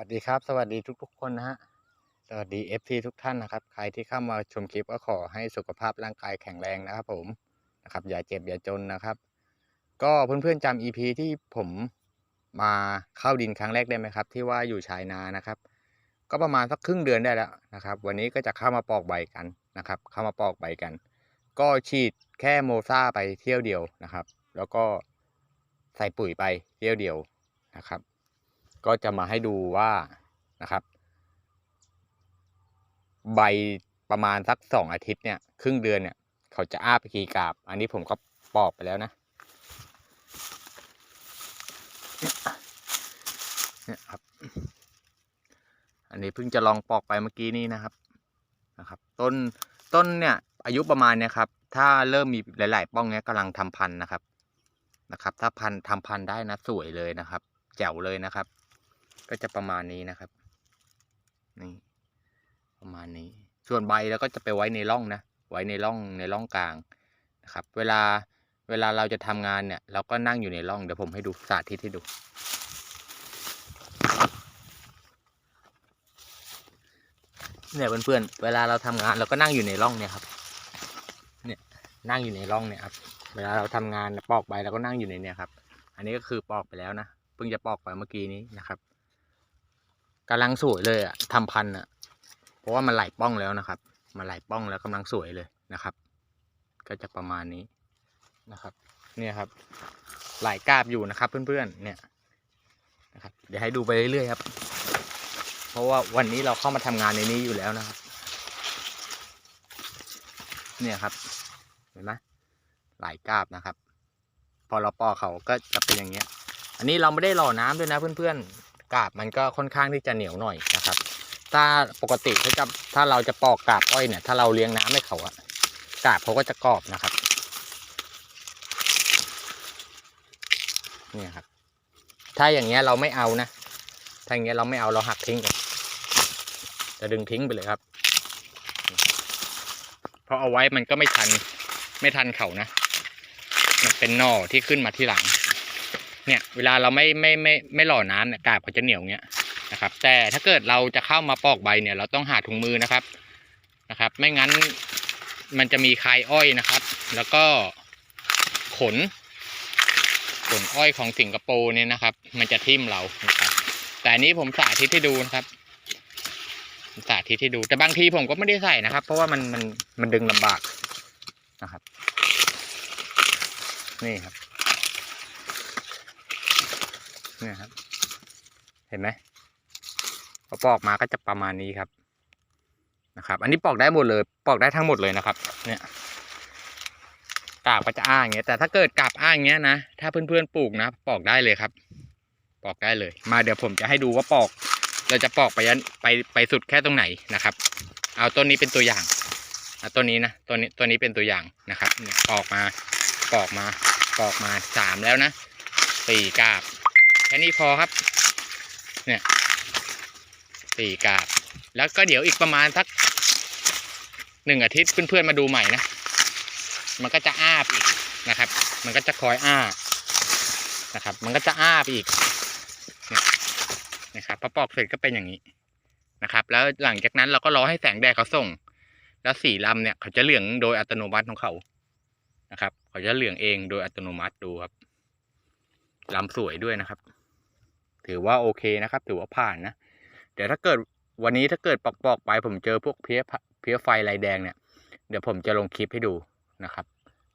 วัสดีครับ สวัสดีทุกๆคนนะฮะสวัสดี FC ทุกท่านนะครับ ใครที่เข้ามาชมคลิปก็ขอให้สุขภาพร่างกายแข็งแรงนะครับ ผมนะครับ อย่าเจ็บอย่าจนนะครับ ก็เพื่อนๆจำ EP ที่ผมมาเข้าดินครั้งแรกได้ไหมครับ ที่ว่าอยู่ชายนานะครับ ก็ประมาณสักครึ่งเดือนได้แล้วนะครับ วันนี้ก็จะเข้ามาปอกใบกันนะครับ เข้ามาปอกใบกัน ก็ฉีดแค่โมซาไปเที่ยวเดียวนะครับ แล้วก็ใส่ปุ๋ยไปเที่ยวเดียวนะครับ ก็จะมาให้ดูว่านะครับ ใบประมาณสักสองอาทิตย์เนี่ยครึ่งเดือนเนี่ย เขาจะอ้าไปกี่กาบ อันนี้ผมก็ปอกไปแล้วนะเนี่ยครับ อันนี้เพิ่งจะลองปอกไปเมื่อกี้นี้นะครับนะครับ ต้นต้นเนี่ย อายุประมาณเนี่ยครับ ถ้าเริ่มมีหลาย ๆ ป้องเนี้ยกำลังทำพันธุ์นะครับนะครับ ถ้าพันธุ์ทำพันธุ์ได้นะสวยเลยนะครับ แจ๋วเลยนะครับ ก็จะประมาณนี้นะครับ นี่ ประมาณนี้ ส่วนใบแล้วก็จะไปไว้ในร่องนะ ไว้ในร่องในร่องกลางนะครับ เวลาเวลาเราจะทำงานเนี่ย เราก็นั่งอยู่ในร่องเดี๋ยวผมให้ดูสาธิตให้ดู เนี่ยเพื่อนๆเวลาเราทำงานเราก็นั่งอยู่ในร่องเนี่ยครับ เนี่ยนั่งอยู่ในร่องเนี่ยครับ เวลาเราทำงานปอกใบเราก็นั่งอยู่ในเนี่ยครับ อันนี้ก็คือปอกไปแล้วนะ เพิ่งจะปอกไปเมื่อกี้นี้นะครับ กำลังสวยเลยอะทำพันธุ์อะเพราะว่ามันไหลป้องแล้วนะครับ มันไหลป้องแล้วกำลังสวยเลยนะครับ ก็จะประมาณนี้นะครับ เนี่ยครับ หลายกาบอยู่นะครับ เพื่อนๆ เนี่ยนะครับ เดี๋ยวให้ดูไปเรื่อยๆครับ เพราะว่าวันนี้เราเข้ามาทำงานในนี้อยู่แล้วนะครับ เนี่ยครับ เห็นไหมหลายกาบนะครับ พอเราปอกเขาก็จะเป็นอย่างเงี้ย อันนี้เราไม่ได้หล่อน้ำด้วยนะเพื่อนๆ กาบมันก็ค่อนข้างที่จะเหนียวหน่อยนะครับ ถ้าปกติถ้าจะถ้าเราจะปอกกาบอ้อยเนี่ย ถ้าเราเลี้ยงน้ำให้เขาอะกาบเขาก็จะกรอบนะครับเนี่ยครับ ถ้าอย่างเงี้ยเราไม่เอานะถ้าอย่างเงี้ยเราไม่เอาเราหักทิ้งก่อนจะดึงทิ้งไปเลยครับ เพราะเอาไว้มันก็ไม่ทันไม่ทันเขานะ มันเป็นหน่อที่ขึ้นมาที่หลัง เนี่ยเวลาเราไม่ไม่ไม่ไม่หล่อน้ำเนี่ยกาบเขาจะเหนียวเงี้ยนะครับ แต่ถ้าเกิดเราจะเข้ามาปอกใบเนี่ย เราต้องหาถุงมือนะครับนะครับ ไม่งั้นมันจะมีคายอ้อยนะครับ แล้วก็ขน ขนอ้อยของสิงคโปร์เนี่ยนะครับ มันจะทิ่มเรานะครับ แต่นี้ผมสาธิตให้ดูนะครับสาธิตให้ดู แต่บางทีผมก็ไม่ได้ใส่นะครับ เพราะว่ามันมันมันดึงลำบากนะครับ นี่ครับ เนี่ยครับ เห็นไหมพอปอกมาก็จะประมาณนี้ครับนะครับ อันนี้ปอกได้หมดเลย ปอกได้ทั้งหมดเลยนะครับ เนี่ยกาบก็จะอ้าอย่างเงี้ย แต่ถ้าเกิดกาบอ้าอย่างเงี้ยนะ ถ้าเพื่อนๆปลูกนะ ปอกได้เลยครับ ปอกได้เลย มาเดี๋ยวผมจะให้ดูว่าปอก เราจะปอกไปยันไปไปสุดแค่ตรงไหนนะครับ เอาต้นนี้เป็นตัวอย่างเอาต้นนี้นะต้นนี้ต้นนี้เป็นตัวอย่างนะครับเนี่ยปอกมา ปอกมา ปอกมาสามแล้วนะสี่กาบ แค่นี้พอครับ เนี่ยสี่กาบ แล้วก็เดี๋ยวอีกประมาณสักหนึ่งอาทิตย์เพื่อนๆมาดูใหม่นะ มันก็จะอ้าบอีกนะครับ มันก็จะคอยอ้านะครับ มันก็จะอ้าบอีกนะครับพอปอกเสร็จก็เป็นอย่างนี้นะครับ แล้วหลังจากนั้นเราก็รอให้แสงแดดเขาส่ง แล้วสีลำเนี่ยเขาจะเหลืองโดยอัตโนมัติของเขานะครับ เขาจะเหลืองเองโดยอัตโนมัติดูครับลำสวยด้วยนะครับ ถือว่าโอเคนะครับ ถือว่าผ่านนะเดี๋ยวถ้าเกิดวันนี้ถ้าเกิดปอกปอกๆไป ผมเจอพวกเพี้ยเพี้ยไฟลายแดงเนี่ย เดี๋ยวผมจะลงคลิปให้ดูนะครับ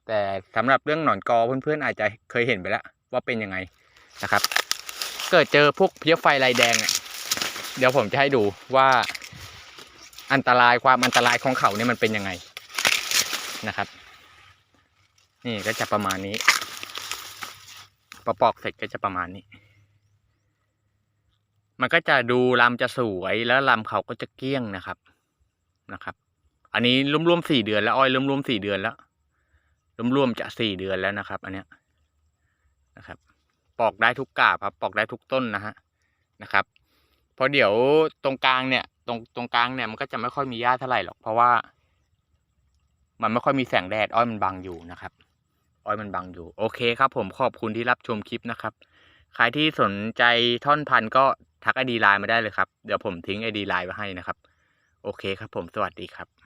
แต่สำหรับเรื่องหนอนกอเพื่อนๆอาจจะเคยเห็นไปแล้วว่าเป็นยังไงนะครับ เกิดเจอพวกเพี้ยไฟลายแดงเนี่ยเดี๋ยวผมจะให้ดูว่าอันตรายความอันตรายของเขาเนี่ยมันเป็นยังไงนะครับ นี่ก็จะประมาณนี้ปอกเสร็จก็จะประมาณนี้ มันก็จะดูลำจะสวยแล้วลำเขาก็จะเกี้ยงนะครับนะครับ อันนี้รวมๆสี่เดือนแล้วอ้อยรวมๆสี่เดือนแล้วรวมๆจะสี่เดือนแล้วนะครับ อันเนี้ยนะครับ ปอกได้ทุกกาบครับ ปอกได้ทุกต้นนะฮะนะครับเพราะเดี๋ยวตรงกลางเนี่ย ตรงตรงกลางเนี่ยมันก็จะไม่ค่อยมีหญ้าเท่าไหร่หรอกเพราะว่า มันไม่ค่อยมีแสงแดดอ้อยมันบังอยู่นะครับอ้อยมันบังอยู่ โอเคครับ ผมขอบคุณที่รับชมคลิปนะครับ ใครที่สนใจท่อนพันธุ์ก็ ทักไอดีไลน์มาได้เลยครับ เดี๋ยวผมทิ้งไอดีไลน์ไว้ให้นะครับ โอเคครับผมสวัสดีครับ